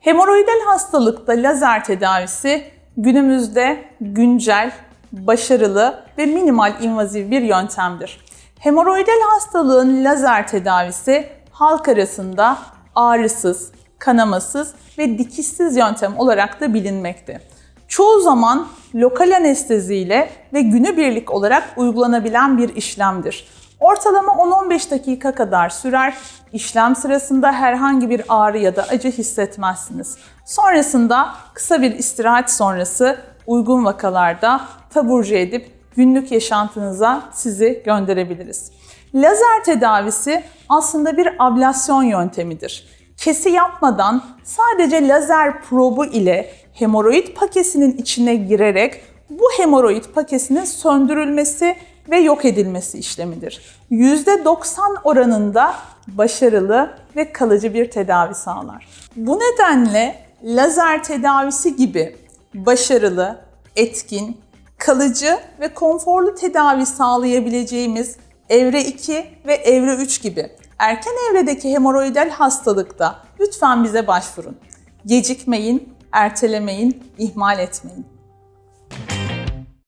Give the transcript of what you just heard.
Hemoroidal hastalıkta lazer tedavisi günümüzde güncel, başarılı ve minimal invaziv bir yöntemdir. Hemoroidal hastalığın lazer tedavisi halk arasında ağrısız, kanamasız ve dikişsiz yöntem olarak da bilinmekte. Çoğu zaman lokal anesteziyle ve günübirlik olarak uygulanabilen bir işlemdir. Ortalama 10-15 dakika kadar sürer. İşlem sırasında herhangi bir ağrı ya da acı hissetmezsiniz. Sonrasında kısa bir istirahat sonrası uygun vakalarda taburcu edip günlük yaşantınıza sizi gönderebiliriz. Lazer tedavisi aslında bir ablasyon yöntemidir. Kesi yapmadan sadece lazer probu ile hemoroid pakesinin içine girerek bu hemoroid pakesinin söndürülmesi ve yok edilmesi işlemidir. %90 oranında başarılı ve kalıcı bir tedavi sağlar. Bu nedenle lazer tedavisi gibi başarılı, etkin, kalıcı ve konforlu tedavi sağlayabileceğimiz evre 2 ve evre 3 gibi erken evredeki hemoroidal hastalıkta lütfen bize başvurun. Gecikmeyin, ertelemeyin, ihmal etmeyin.